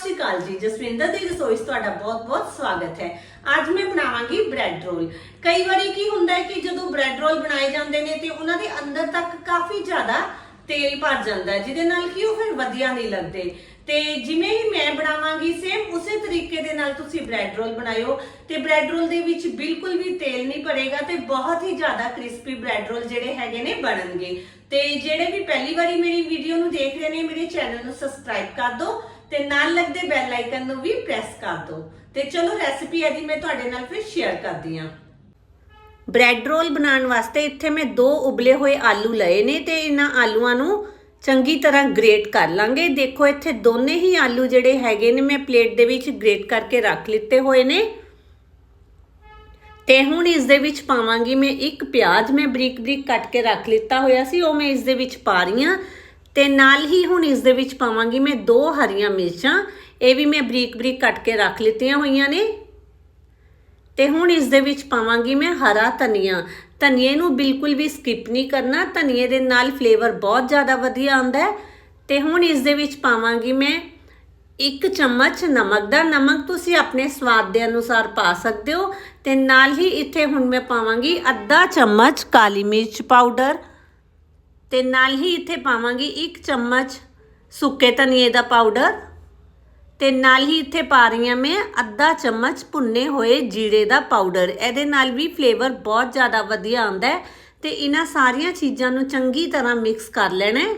ਸ਼੍ਰੀ ਅਕਾਲ ਜੀ, ਜਸਵਿੰਦਰ ਦੀ ਰਸੋਈ 'ਚ ਤੁਹਾਡਾ ਬਹੁਤ-ਬਹੁਤ ਸਵਾਗਤ ਹੈ। ਅੱਜ ਮੈਂ ਬਣਾਵਾਂਗੀ ਬ੍ਰੈਡ ਰੋਲ। ਕਈ ਵਾਰੀ ਕੀ ਹੁੰਦਾ ਹੈ ਕਿ ਜਦੋਂ ਬ੍ਰੈਡ ਰੋਲ ਬਣਾਏ ਜਾਂਦੇ ਨੇ ਤੇ ਉਹਨਾਂ ਦੇ ਅੰਦਰ ਤੱਕ ਕਾਫੀ ਜ਼ਿਆਦਾ ਤੇਲ ਭਰ ਜਾਂਦਾ ਹੈ, ਜਿਹਦੇ ਨਾਲ ਕਿ ਉਹ ਫਿਰ ਵਧੀਆ ਨਹੀਂ ਲੱਗਦੇ। ਤੇ ਜਿਵੇਂ ਹੀ ਮੈਂ ਬਣਾਵਾਂਗੀ ਸੇਮ ਉਸੇ ਤਰੀਕੇ ਦੇ ਨਾਲ ਤੁਸੀਂ ਬ੍ਰੈਡ ਰੋਲ ਬਣਾਇਓ ਤੇ ਬ੍ਰੈਡ ਰੋਲ ਦੇ ਵਿੱਚ ਬਿਲਕੁਲ ਵੀ ਤੇਲ ਨਹੀਂ ਭਰੇਗਾ ਤੇ ਬਹੁਤ ਹੀ ਜ਼ਿਆਦਾ ਕ੍ਰਿਸਪੀ ਬ੍ਰੈਡ ਰੋਲ ਜਿਹੜੇ ਹੈਗੇ ਨੇ ਬਣਨਗੇ। ਤੇ ਜਿਹੜੇ ਵੀ ਪਹਿਲੀ ਵਾਰੀ ਮੇਰੀ ਵੀਡੀਓ ਨੂੰ ਦੇਖ ਰਹੇ ਨੇ, ਮੇਰੇ ਚੈਨਲ ਨੂੰ ਸਬਸਕ੍ਰਾਈਬ ਕਰ ਦਿਓ ਤੇ ਨਾਲ ਲੱਗਦੇ ਬੈਲ ਆਈਕਨ ਨੂੰ ਵੀ ਪ੍ਰੈਸ ਕਰ ਦਿਓ ਤੇ ਚਲੋ ਰੈਸਿਪੀ ਇਹਦੀ ਮੈਂ ਤੁਹਾਡੇ ਨਾਲ ਫਿਰ ਸ਼ੇਅਰ ਕਰਦੀ ਹਾਂ। ਬ੍ਰੈਡ ਰੋਲ ਬਣਾਉਣ ਵਾਸਤੇ ਇੱਥੇ ਮੈਂ ਦੋ ਉਬਲੇ ਹੋਏ ਆਲੂ ਲਏ ਨੇ ਤੇ ਇਹਨਾਂ ਆਲੂਆਂ ਨੂੰ ਚੰਗੀ ਤਰ੍ਹਾਂ ਗ੍ਰੇਟ ਕਰ ਲਾਂਗੇ। ਦੇਖੋ ਇੱਥੇ ਦੋਨੇ ਹੀ ਆਲੂ ਜਿਹੜੇ ਹੈਗੇ ਨੇ ਮੈਂ ਪਲੇਟ ਦੇ ਵਿੱਚ ਗ੍ਰੇਟ ਕਰਕੇ ਰੱਖ ਲਿੱਤੇ ਹੋਏ ਨੇ। ਤੇ ਹੁਣ ਇਸ ਦੇ ਵਿੱਚ ਪਾਵਾਂਗੀ ਮੈਂ ਇੱਕ ਪਿਆਜ਼। ਮੈਂ ਬਰੀਕ ਬਰੀਕ ਕੱਟ ਕੇ ਰੱਖ ਲਿੱਤਾ ਹੋਇਆ ਸੀ, ਉਹ ਮੈਂ ਇਸ ਦੇ ਵਿੱਚ ਪਾ ਰਹੀ ਹਾਂ। ਤੇ ਨਾਲ ਹੀ ਹੁਣ ਇਸ ਦੇ ਵਿੱਚ ਪਾਵਾਂਗੀ ਮੈਂ ਦੋ ਹਰੀਆਂ ਮਿਰਚਾਂ। ਇਹ ਵੀ ਮੈਂ ਬਰੀਕ ਬਰੀਕ ਕੱਟ ਕੇ ਰੱਖ ਲਿੱਤੀਆਂ ਹੋਈਆਂ ਨੇ। ਤੇ ਹੁਣ ਇਸ ਦੇ ਵਿੱਚ ਪਾਵਾਂਗੀ ਮੈਂ ਹਰਾ ਧਨੀਆ। ਧਨੀਏ ਨੂੰ ਬਿਲਕੁਲ ਵੀ ਸਕਿਪ ਨਹੀਂ ਕਰਨਾ। ਧਨੀਏ ਦੇ ਨਾਲ ਫਲੇਵਰ ਬਹੁਤ ਜ਼ਿਆਦਾ ਵਧੀਆ ਆਉਂਦਾ ਹੈ। ਤੇ ਹੁਣ ਇਸ ਦੇ ਵਿੱਚ ਪਾਵਾਂਗੀ ਮੈਂ ਇੱਕ ਚਮਚ ਨਮਕ ਦਾ ਨਮਕ। ਤੁਸੀਂ ਆਪਣੇ ਸਵਾਦ ਦੇ ਅਨੁਸਾਰ ਪਾ ਸਕਦੇ ਹੋ। ਤੇ ਨਾਲ ਹੀ ਇੱਥੇ ਹੁਣ ਮੈਂ ਪਾਵਾਂਗੀ ਅੱਧਾ ਚਮਚ ਕਾਲੀ ਮਿਰਚ ਪਾਊਡਰ। ਤੇ ਨਾਲ ਹੀ ਇੱਥੇ ਪਾਵਾਂਗੀ ਇੱਕ ਚਮਚ ਸੁੱਕੇ ਧਨੀਏ ਦਾ ਪਾਊਡਰ ਤੇ ਨਾਲ ਹੀ ਇੱਥੇ ਪਾ ਰਹੀ ਹਾਂ ਮੈਂ ਅੱਧਾ ਚਮਚ ਭੁੰਨੇ ਹੋਏ ਜੀਰੇ ਦਾ ਪਾਊਡਰ। ਇਹਦੇ ਨਾਲ ਵੀ ਫਲੇਵਰ ਬਹੁਤ ਜ਼ਿਆਦਾ ਵਧੀਆ ਆਉਂਦਾ ਹੈ ਤੇ ਇਹਨਾਂ ਸਾਰੀਆਂ ਚੀਜ਼ਾਂ ਨੂੰ ਚੰਗੀ ਤਰ੍ਹਾਂ ਮਿਕਸ ਕਰ ਲੈਣਾ ਹੈ।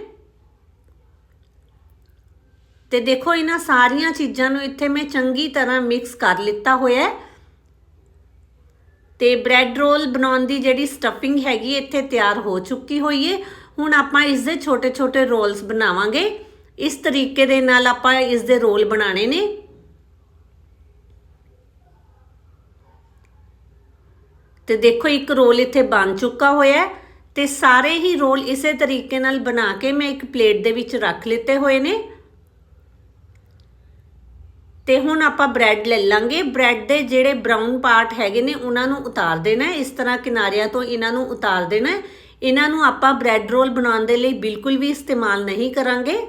ਤੇ ਦੇਖੋ ਇਹਨਾਂ ਸਾਰੀਆਂ ਚੀਜ਼ਾਂ ਨੂੰ ਇੱਥੇ ਮੈਂ ਚੰਗੀ ਤਰ੍ਹਾਂ ਮਿਕਸ ਕਰ ਲਿੱਤਾ ਹੋਇਆ ਹੈ। ਤੇ ਬ੍ਰੈਡ ਰੋਲ ਬਣਾਉਣ ਦੀ ਜਿਹੜੀ ਸਟਫਿੰਗ ਹੈਗੀ ਇੱਥੇ ਤਿਆਰ ਹੋ ਚੁੱਕੀ ਹੋਈ ਹੈ। ਹੁਣ ਆਪਾਂ ਇਸ ਦੇ ਛੋਟੇ-ਛੋਟੇ ਰੋਲਸ ਬਣਾਵਾਂਗੇ। ਇਸ ਤਰੀਕੇ ਦੇ ਨਾਲ ਆਪਾਂ ਇਸ ਦੇ ਰੋਲ ਬਣਾਣੇ ਨੇ। ਤੇ ਦੇਖੋ, ਇੱਕ ਰੋਲ ਇੱਥੇ ਬਣ ਚੁੱਕਾ ਹੋਇਆ ਹੈ ਤੇ ਸਾਰੇ ਹੀ ਰੋਲ ਇਸੇ ਤਰੀਕੇ ਨਾਲ ਬਣਾ ਕੇ ਮੈਂ ਇੱਕ ਪਲੇਟ ਦੇ ਵਿੱਚ ਰੱਖ ਲਿੱਤੇ ਹੋਏ ਨੇ। ਤੇ ਹੁਣ ਆਪਾਂ ਬ੍ਰੈਡ ਲੈ ਲਾਂਗੇ। ਬ੍ਰੈਡ ਦੇ ਜਿਹੜੇ ਬ੍ਰਾਊਨ ਪਾਰਟ ਹੈਗੇ ਨੇ, ਉਹਨਾਂ ਨੂੰ ਉਤਾਰ ਦੇਣਾ ਇਸ ਤਰ੍ਹਾਂ ਕਿਨਾਰਿਆਂ ਤੋਂ ਇਹਨਾਂ ਨੂੰ ਉਤਾਰ ਦੇਣਾ ਇਹਨਾਂ ਨੂੰ ਆਪਾਂ ਬ੍ਰੈਡ ਰੋਲ ਬਣਾਉਣ ਦੇ ਲਈ ਬਿਲਕੁਲ ਵੀ ਇਸਤੇਮਾਲ ਨਹੀਂ ਕਰਾਂਗੇ।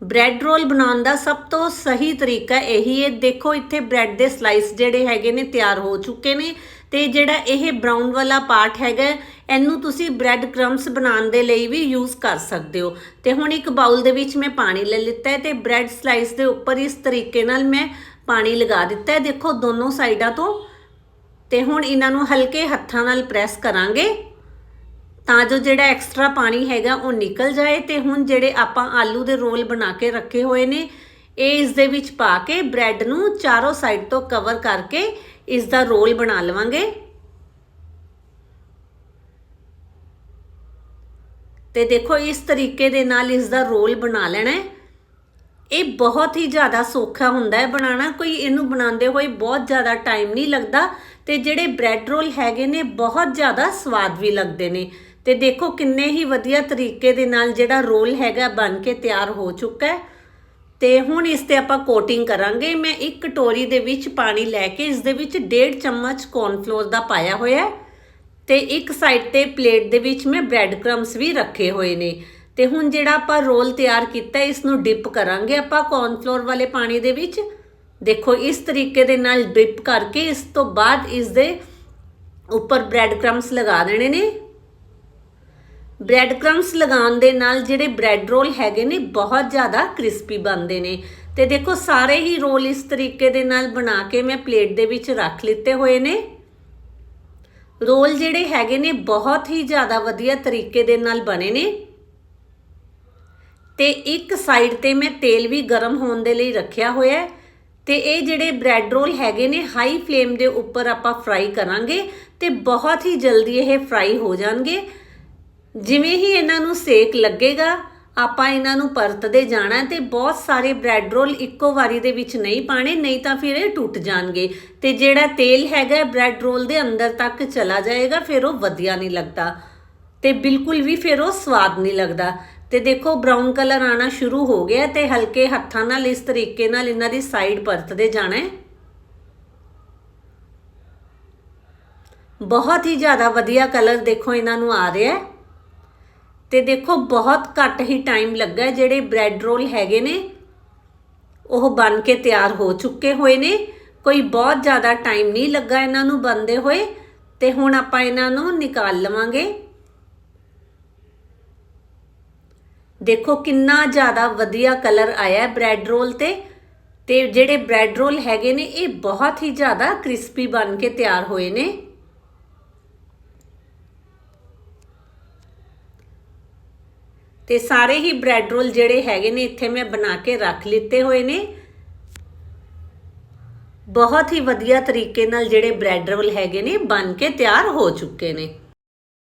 ਬ੍ਰੈਡ ਰੋਲ ਬਣਾਉਣ ਦਾ ਸਭ ਤੋਂ ਸਹੀ ਤਰੀਕਾ ਇਹੀ ਹੈ, ਦੇਖੋ ਇੱਥੇ ਬ੍ਰੈਡ ਦੇ ਸਲਾਈਸ ਜਿਹੜੇ ਹੈਗੇ ਨੇ ਤਿਆਰ ਹੋ ਚੁੱਕੇ ਨੇ ਤੇ ਜਿਹੜਾ ਇਹ ਬ੍ਰਾਊਨ ਵਾਲਾ ਪਾਰਟ ਹੈਗਾ, ਇਹਨੂੰ ਤੁਸੀਂ ਬ੍ਰੈਡ ਕ੍ਰੰਬਸ ਬਣਾਉਣ ਦੇ ਲਈ ਵੀ ਯੂਜ਼ ਕਰ ਸਕਦੇ ਹੋ। ਤੇ ਹੁਣ ਇੱਕ ਬਾਉਲ ਦੇ ਵਿੱਚ ਮੈਂ ਪਾਣੀ ਲੈ ਲਿੱਤਾ ਹੈ ਤੇ ਬ੍ਰੈਡ ਸਲਾਈਸ ਦੇ ਉੱਪਰ ਇਸ ਤਰੀਕੇ ਨਾਲ ਮੈਂ ਪਾਣੀ ਲਗਾ ਦਿੱਤਾ ਹੈ। ਦੇਖੋ ਦੋਨੋਂ ਸਾਈਡਾਂ ਤੋਂ ਤੇ ਹੁਣ ਇਹਨਾਂ ਨੂੰ ਹਲਕੇ ਹੱਥਾਂ ਨਾਲ ਪ੍ਰੈਸ ਕਰਾਂਗੇ ਤਾਂ ਜੋ ਜਿਹੜਾ ਐਕਸਟਰਾ ਪਾਣੀ ਹੈਗਾ ਉਹ ਨਿਕਲ ਜਾਏ ਤੇ ਹੁਣ ਜਿਹੜੇ ਆਪਾਂ ਆਲੂ ਦੇ ਰੋਲ ਬਣਾ ਕੇ ਰੱਖੇ ਹੋਏ ਨੇ, ਇਹ ਇਸ ਦੇ ਵਿੱਚ ਪਾ ਕੇ ਬ੍ਰੈਡ ਨੂੰ ਚਾਰੋਂ ਸਾਈਡ ਤੋਂ ਕਵਰ ਕਰਕੇ ਇਸ ਦਾ ਰੋਲ ਬਣਾ ਲਵਾਂਗੇ। ਤੇ ਦੇਖੋ ਇਸ ਤਰੀਕੇ ਦੇ ਨਾਲ ਇਸ ਦਾ ਰੋਲ ਬਣਾ ਲੈਣਾ ਹੈ। ਇਹ ਬਹੁਤ ਹੀ ਜ਼ਿਆਦਾ ਸੌਖਾ ਹੁੰਦਾ ਹੈ ਬਣਾਉਣਾ, ਕੋਈ ਇਹਨੂੰ ਬਣਾਉਂਦੇ ਹੋਏ ਬਹੁਤ ਜ਼ਿਆਦਾ ਟਾਈਮ ਨਹੀਂ ਲੱਗਦਾ। ਤੇ ਜਿਹੜੇ ਬ੍ਰੈਡ ਰੋਲ ਹੈਗੇ ਨੇ, ਬਹੁਤ ਜ਼ਿਆਦਾ ਸਵਾਦ ਵੀ ਲੱਗਦੇ ਨੇ। ਤੇ ਦੇਖੋ ਕਿੰਨੇ ਹੀ ਵਧੀਆ ਤਰੀਕੇ ਦੇ ਨਾਲ ਜਿਹੜਾ ਰੋਲ ਹੈਗਾ ਬਣ ਕੇ ਤਿਆਰ ਹੋ ਚੁੱਕਾ ਹੈ। ਤੇ ਹੁਣ ਇਸ ਤੇ ਆਪਾਂ ਕੋਟਿੰਗ ਕਰਾਂਗੇ। ਮੈਂ ਇੱਕ ਕਟੋਰੀ ਦੇ ਵਿੱਚ ਪਾਣੀ ਲੈ ਕੇ ਇਸ ਦੇ ਵਿੱਚ 1.5 ਚਮਚ ਕੌਰਨਫਲੋਰ ਦਾ ਪਾਇਆ ਹੋਇਆ ਹੈ। ਤੇ ਇੱਕ ਸਾਈਡ ਤੇ ਪਲੇਟ ਦੇ ਵਿੱਚ ਮੈਂ ਬ੍ਰੈਡ ਕ੍ਰਮਸ ਵੀ ਰੱਖੇ ਹੋਏ ਨੇ। ਤੇ ਹੁਣ ਜਿਹੜਾ ਆਪਾਂ ਰੋਲ ਤਿਆਰ ਕੀਤਾ ਇਸ ਨੂੰ ਡਿਪ ਕਰਾਂਗੇ ਆਪਾਂ ਕੌਰਨਫਲੋਰ ਵਾਲੇ ਪਾਣੀ ਦੇ ਵਿੱਚ। ਦੇਖੋ, ਇਸ ਤਰੀਕੇ ਦੇ ਨਾਲ ਡਿਪ ਕਰਕੇ ਇਸ ਤੋਂ ਬਾਅਦ ਇਸ ਦੇ ਉੱਪਰ ਬ੍ਰੈਡ ਕ੍ਰੰਬਸ ਲਗਾ ਦੇਣੇ ਨੇ। ਬ੍ਰੈਡ ਕ੍ਰੰਬਸ ਲਗਾਉਣ ਦੇ ਨਾਲ ਜਿਹੜੇ ਬ੍ਰੈਡ ਰੋਲ ਹੈਗੇ ਨੇ, ਬਹੁਤ ਜ਼ਿਆਦਾ ਕ੍ਰਿਸਪੀ ਬਣਦੇ ਨੇ। ਤੇ ਦੇਖੋ, ਸਾਰੇ ਹੀ ਰੋਲ ਇਸ ਤਰੀਕੇ ਦੇ ਨਾਲ ਬਣਾ ਕੇ ਮੈਂ ਪਲੇਟ ਦੇ ਵਿੱਚ ਰੱਖ ਲਿੱਤੇ ਹੋਏ ਨੇ। ਰੋਲ ਜਿਹੜੇ ਹੈਗੇ ਨੇ, ਬਹੁਤ ਹੀ ਜ਼ਿਆਦਾ ਵਧੀਆ ਤਰੀਕੇ ਦੇ ਨਾਲ ਬਣੇ ਨੇ। ਤੇ ਇੱਕ ਸਾਈਡ ਤੇ ਮੈਂ ਤੇਲ ਵੀ ਗਰਮ ਹੋਣ ਦੇ ਲਈ ਰੱਖਿਆ ਹੋਇਆ ਹੈ। ਤੇ ਇਹ ਜਿਹੜੇ ਬ੍ਰੈਡ ਰੋਲ ਹੈਗੇ ਨੇ ਹਾਈ ਫਲੇਮ ਦੇ ਉੱਪਰ ਆਪਾਂ ਫਰਾਈ ਕਰਾਂਗੇ ਤੇ ਬਹੁਤ ਹੀ ਜਲਦੀ ਇਹ ਫਰਾਈ ਹੋ ਜਾਣਗੇ। ਜਿਵੇਂ ਹੀ ਇਹਨਾਂ ਨੂੰ ਸੇਕ ਲੱਗੇਗਾ, ਆਪਾਂ ਇਹਨਾਂ ਨੂੰ ਪਰਤਦੇ ਜਾਣਾ ਤੇ ਬਹੁਤ ਸਾਰੇ ਬ੍ਰੈਡ ਰੋਲ ਇੱਕੋ ਵਾਰੀ ਦੇ ਵਿੱਚ ਨਹੀਂ ਪਾਣੇ ਨਹੀਂ ਤਾਂ ਫਿਰ ਇਹ ਟੁੱਟ ਜਾਣਗੇ। ਤੇ ਜਿਹੜਾ ਤੇਲ ਹੈਗਾ ਬ੍ਰੈਡ ਰੋਲ ਦੇ ਅੰਦਰ ਤੱਕ ਚਲਾ ਜਾਏਗਾ, ਫਿਰ ਉਹ ਵਧੀਆ ਨਹੀਂ ਲੱਗਦਾ। ਤੇ ਬਿਲਕੁਲ ਵੀ ਫਿਰ ਉਹ ਸਵਾਦ ਨਹੀਂ ਲੱਗਦਾ। ਤੇ ਦੇਖੋ ਬ੍ਰਾਊਨ ਕਲਰ ਆਣਾ ਸ਼ੁਰੂ ਹੋ ਗਿਆ ਤੇ ਹਲਕੇ ਹੱਥਾਂ ਨਾਲ, ਇਸ ਤਰੀਕੇ ਨਾਲ ਇਹਨਾਂ ਦੀ ਸਾਈਡ ਪਰਤਦੇ ਜਾਣਾ ਹੈ। ਬਹੁਤ ਹੀ ਜ਼ਿਆਦਾ ਵਧੀਆ ਕਲਰ ਦੇਖੋ, ਇਹਨਾਂ ਨੂੰ ਆ ਰਿਹਾ ਹੈ। ਤੇ ਦੇਖੋ, ਬਹੁਤ ਘੱਟ ਹੀ ਟਾਈਮ ਲੱਗਾ ਜਿਹੜੇ ਬ੍ਰੈਡ ਰੋਲ ਹੈਗੇ ਨੇ, ਉਹ ਬਣ ਕੇ ਤਿਆਰ ਹੋ ਚੁੱਕੇ ਹੋਏ ਨੇ। ਕੋਈ ਬਹੁਤ ਜ਼ਿਆਦਾ ਟਾਈਮ ਨਹੀਂ ਲੱਗਾ ਇਹਨਾਂ ਨੂੰ ਬਣਦੇ ਹੋਏ, ਤੇ ਹੁਣ ਆਪਾਂ ਇਹਨਾਂ ਨੂੰ ਨਿਕਾਲ ਲਵਾਂਗੇ। ਦੇਖੋ ਕਿੰਨਾ ਜ਼ਿਆਦਾ ਵਧੀਆ ਕਲਰ ਆਇਆ ਹੈ ਬ੍ਰੈਡ ਰੋਲ ਤੇ। ਤੇ ਜਿਹੜੇ ਬ੍ਰੈਡ ਰੋਲ ਹੈਗੇ ਨੇ, ਇਹ ਬਹੁਤ ਹੀ ਜ਼ਿਆਦਾ ਕ੍ਰਿਸਪੀ ਬਣ ਕੇ ਤਿਆਰ ਹੋਏ ਨੇ। ਤੇ ਸਾਰੇ ਹੀ ਬ੍ਰੈਡ ਰੋਲ ਜਿਹੜੇ ਹੈਗੇ ਨੇ, ਇੱਥੇ ਮੈਂ ਬਣਾ ਕੇ ਰੱਖ ਲਿੱਤੇ ਹੋਏ ਨੇ। ਬਹੁਤ ਹੀ ਵਧੀਆ ਤਰੀਕੇ ਨਾਲ ਜਿਹੜੇ ਬ੍ਰੈਡ ਰੋਲ ਹੈਗੇ ਨੇ, ਬਣ ਕੇ ਤਿਆਰ ਹੋ ਚੁੱਕੇ ਨੇ।